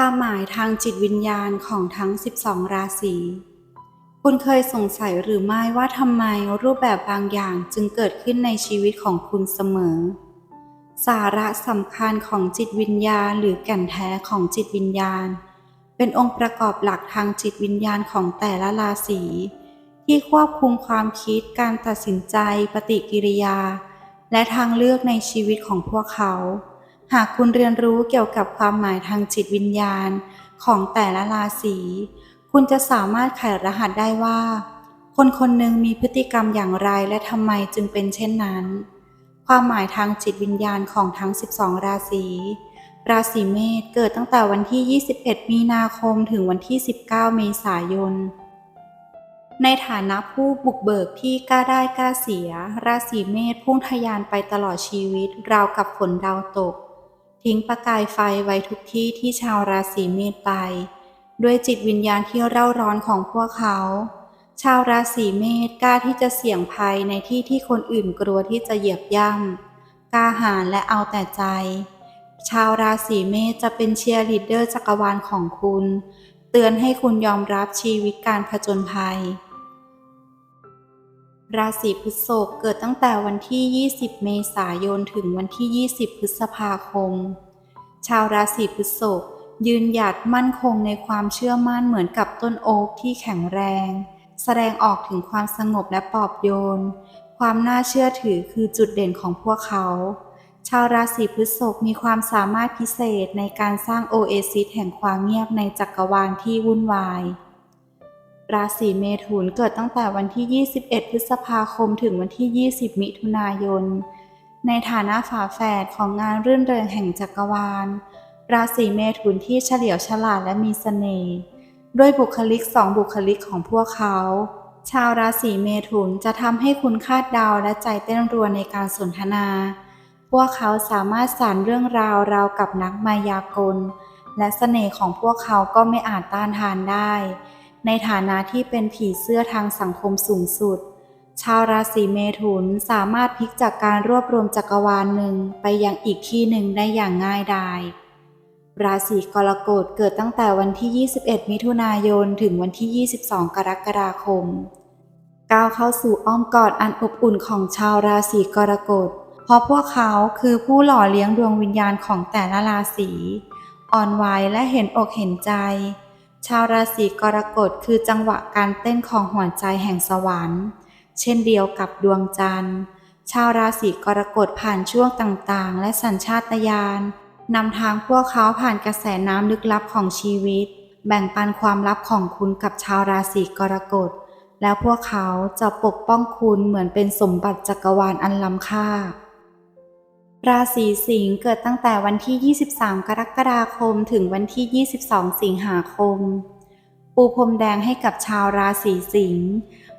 ความหมายทางจิตวิญญาณของทั้ง 12 ราศี คุณเคยสงสัยหรือไม่ว่าทำไมรูปแบบบางอย่างจึงเกิดขึ้นในชีวิตของคุณเสมอ สาระสำคัญของจิตวิญญาณหรือแก่นแท้ของจิตวิญญาณ เป็นองค์ประกอบหลักทางจิตวิญญาณของแต่ละราศีที่ควบคุมความคิดการตัดสินใจ ปฏิกิริยา และทางเลือกในชีวิตของพวกเขา หากคุณเรียนรู้เกี่ยวกับความหมายทางจิตวิญญาณของแต่ละราศีคุณจะสามารถไขรหัสได้ว่า คนคนหนึ่งมีพฤติกรรมอย่างไรและทำไมจึงเป็นเช่นนั้น ความหมายทางจิตวิญญาณของทั้ง 12 ราศี ราศีเมษเกิดตั้งแต่วันที่ 21 มีนาคมถึงวันที่ 19 เมษายน ในฐานะผู้บุกเบิกที่กล้าได้กล้าเสีย ราศีเมษพุ่งทะยานไปตลอดชีวิตราวกับฝนดาวตก ทิ้งประกายไฟไว้ทุกที่ที่ชาวราศีเมษไป ด้วยจิตวิญญาณที่เร่าร้อนของพวกเขา ชาวราศีเมษกล้าที่จะเสี่ยงภัยในที่ที่คนอื่นกลัวที่จะเหยียบย่ำกล้าหาญและเอาแต่ใจ ชาวราศีเมษจะเป็นเชียร์ลีดเดอร์จักรวาลของคุณ เตือนให้คุณยอมรับชีวิตการผจญภัย ราศีพฤษภเกิดตั้งแต่วันที่ 20 เมษายน ถึงวันที่ 20 พฤษภาคม ชาวราศีพฤษภยืนหยัดมั่นคงในความเชื่อมั่นเหมือนกับต้นโอ๊กที่แข็งแรง แสดงออกถึงความสงบและปลอบโยน ความน่าเชื่อถือคือจุดเด่นของพวกเขา ชาวราศีพฤษภมีความสามารถพิเศษในการสร้างโอเอซิสแห่งความเงียบในจักรวาลที่วุ่นวาย ราศีเมถุนเกิดตั้งแต่วันที่ 21 พฤษภาคมถึงวันที่ 20 มิถุนายน ในฐานะฝาแฝดของงานรื่นเริงแห่งจักรวาล ราศีเมถุนที่เฉลียวฉลาดและมีเสน่ห์ด้วยบุคลิกสองบุคลิกของพวกเขา ชาวราศีเมถุนจะทำให้คุณคาดเดาและใจเต้นรัวในการสนทนา พวกเขาสามารถสานเรื่องราวราวกับนักมายากล และเสน่ห์ของพวกเขาก็ไม่อาจต้านทานได้ ในฐานะที่เป็นผีเสื้อทางสังคมสูงสุด ชาวราศีเมถุนสามารถพลิกจากการรวบรวมจักรวาลหนึ่งไปยังอีกที่หนึ่งได้อย่างง่ายดายราศีกรกฎเกิดตั้งแต่วันที่ 21 มิถุนายน ถึงวันที่ 22 กรกฎาคม ก้าวเข้าสู่อ้อมกอดอันอบอุ่นของชาวราศีกรกฎ เพราะพวกเขาคือผู้หล่อเลี้ยงดวงวิญญาณของแต่ละราศี อ่อนไหวและเห็นอกเห็นใจ ชาวราศีกรกฎคือจังหวะการเต้นของหัวใจแห่งสวรรค์ เช่นเดียวกับดวงจันทร์ ชาวราศีกรกฎผ่านช่วงต่างๆ และสัญชาตญาณนำทางพวกเขาผ่านกระแสน้ำลึกลับของชีวิต แบ่งปันความลับของคุณกับชาวราศีกรกฎ แล้วพวกเขาจะปกป้องคุณเหมือนเป็นสมบัติจักรวาลอันล้ำค่า ราศีสิงห์เกิดตั้งแต่วันที่ 23 กรกฎาคม ถึงวันที่ 22 สิงหาคม ปูพรมแดงให้กับชาวราศีสิงห์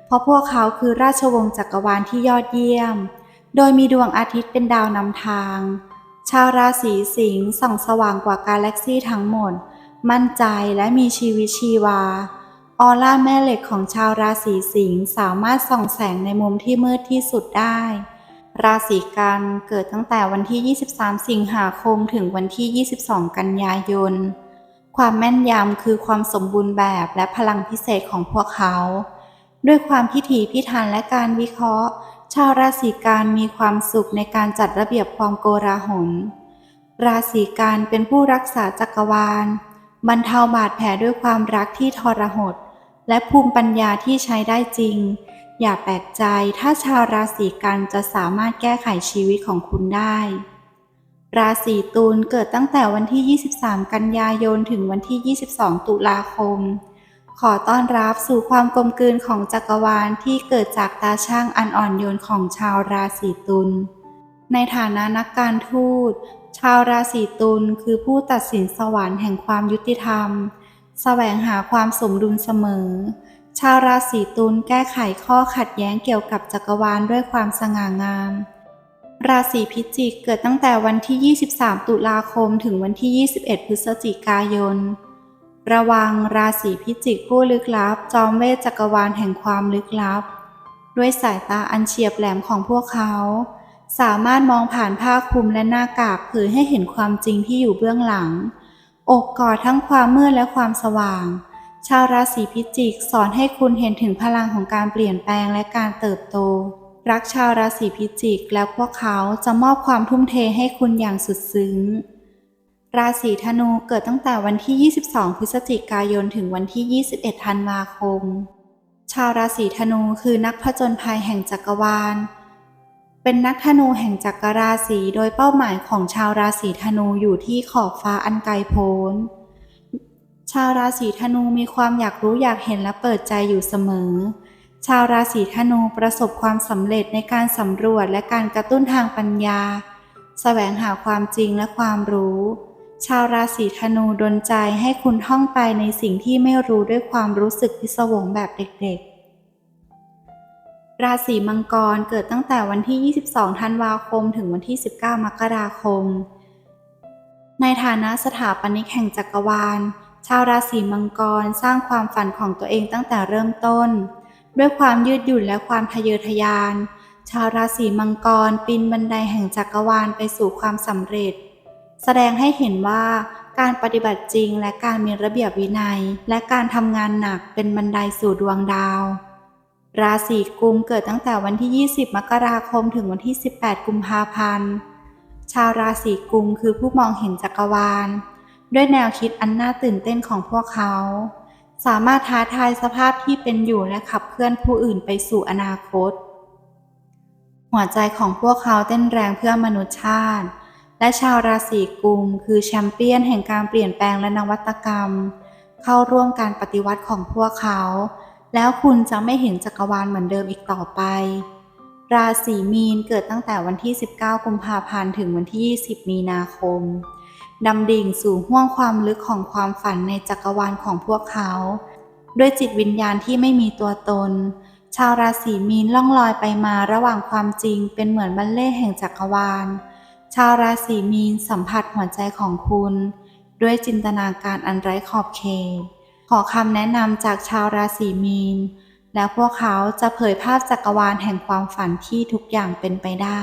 เพราะพวกเขาคือราชวงศ์จักรวาลที่ยอดเยี่ยม โดยมีดวงอาทิตย์เป็นดาวนำทาง ชาวราศีสิงห์ส่องสว่างกว่ากาแล็กซี่ทั้งหมด มั่นใจและมีชีวิตชีวา ออร่าแม่เหล็กของชาวราศีสิงห์สามารถส่องแสงในมุมที่มืดที่สุดได้ ราศีกันเกิดตั้งแต่วันที่ 23 สิงหาคมถึงวันที่ 22 กันยายน ความแม่นยำคือความสมบูรณ์แบบและพลังพิเศษของพวกเขา ด้วยความพิถีพิถันและการวิเคราะห์ ชาวราศีกันมีความสุขในการจัดระเบียบความโกลาหล ราศีกันเป็นผู้รักษาจักรวาล บรรเทาบาดแผลด้วยความรักที่ทรหด และภูมิปัญญาที่ใช้ได้จริง อย่าแปลกใจถ้าชาวราศีกันจะสามารถแก้ไขชีวิตของคุณได้ ราศีตุลเกิดตั้งแต่วันที่ 23 กันยายน ถึงวันที่ 22 ตุลาคม ขอต้อนรับสู่ความกลมกลืนของจักรวาลที่เกิดจากตาช่างอันอ่อนโยนของชาวราศีตุล ในฐานะนักการทูต ชาวราศีตุลคือผู้ตัดสินสวรรค์แห่งความยุติธรรม แสวงหาความสมดุลเสมอ ชาวราศีตุลแก้ไขข้อขัดแย้งเกี่ยวกับจักรวาลด้วยความสง่างาม ราศีพิจิกเกิดตั้งแต่วันที่ 23 ตุลาคมถึงวันที่ 21 พฤศจิกายน ระวังราศีพิจิกผู้ลึกลับ จอมเวทจักรวาลแห่งความลึกลับ ด้วยสายตาอันเฉียบแหลมของพวกเขา สามารถมองผ่านผ้าคลุมและหน้ากากเผยให้เห็นความจริงที่อยู่เบื้องหลังอบกอดทั้งความมืดและความสว่าง ชาวราศีพิจิกสอนให้คุณเห็นถึงพลังของการเปลี่ยนแปลงและการเติบโต รักชาวราศีพิจิกแล้วพวกเขาจะมอบความทุ่มเทให้คุณอย่างสุดซึ้ง ราศีธนูเกิดตั้งแต่วันที่ 22 พฤศจิกายนถึงวันที่ 21 ธันวาคม ชาวราศีธนูคือนักผจญภัยแห่งจักรวาล เป็นนักธนูแห่งจักรราศีโดยเป้าหมายของชาวราศีธนูอยู่ที่ขอบฟ้าอันไกลโพ้น ชาวราศีธนูมีความอยากรู้อยากเห็นและเปิดใจอยู่เสมอ ชาวราศีธนูประสบความสำเร็จในการสำรวจและการกระตุ้นทางปัญญา แสวงหาความจริงและความรู้ ชาวราศีธนูดลใจให้คุณท่องไปในสิ่งที่ไม่รู้ด้วยความรู้สึกพิศวงแบบเด็กๆ ราศีมังกรเกิดตั้งแต่วันที่ 22 ธันวาคม ถึงวันที่ 19 มกราคม ในฐานะสถาปนิกแห่งจักรวาล ชาวราศีมังกรสร้างความฝันของตัวเองตั้งแต่เริ่มต้น ด้วยความยืดหยุ่นและความทะเยอทะยาน ชาวราศีมังกรปีนบันไดแห่งจักรวาลไปสู่ความสำเร็จ แสดงให้เห็นว่าการปฏิบัติจริงและการมีระเบียบวินัย และการทำงานหนักเป็นบันไดสู่ดวงดาว ราศีกุมเกิดตั้งแต่วันที่ 20 มกราคมถึงวันที่ 18 กุมภาพันธ์ ชาวราศีกุมคือผู้มองเห็นจักรวาล ด้วยแนวคิดอันน่าตื่นเต้นของพวกเขา สามารถท้าทายสภาพที่เป็นอยู่และขับเคลื่อนผู้อื่นไปสู่อนาคต หัวใจของพวกเขาเต้นแรงเพื่อมนุษยชาติ และชาวราศีกุมคือแชมเปี้ยนแห่งการเปลี่ยนแปลงและนวัตกรรม เข้าร่วมการปฏิวัติของพวกเขา แล้วคุณจะไม่เห็นจักรวาลเหมือนเดิมอีกต่อไปราศีมีนเกิดตั้งแต่วันที่ 19 กุมภาพันธ์ ถึงวันที่ 20 มีนาคม ดำดิ่งสู่ห้วงความลึกของความฝันในจักรวาลของพวกเขา ด้วยจิตวิญญาณที่ไม่มีตัวตน ชาวราศีมีนล่องลอยไปมาระหว่างความจริงเป็นเหมือนบัลเล่แห่งจักรวาล ชาวราศีมีนสัมผัสหัวใจของคุณ ด้วยจินตนาการอันไร้ขอบเขตขอคำแนะนำจากชาวราศีมีน แล้วพวกเขาจะเผยภาพจักรวาลแห่งความฝันที่ทุกอย่างเป็นไปได้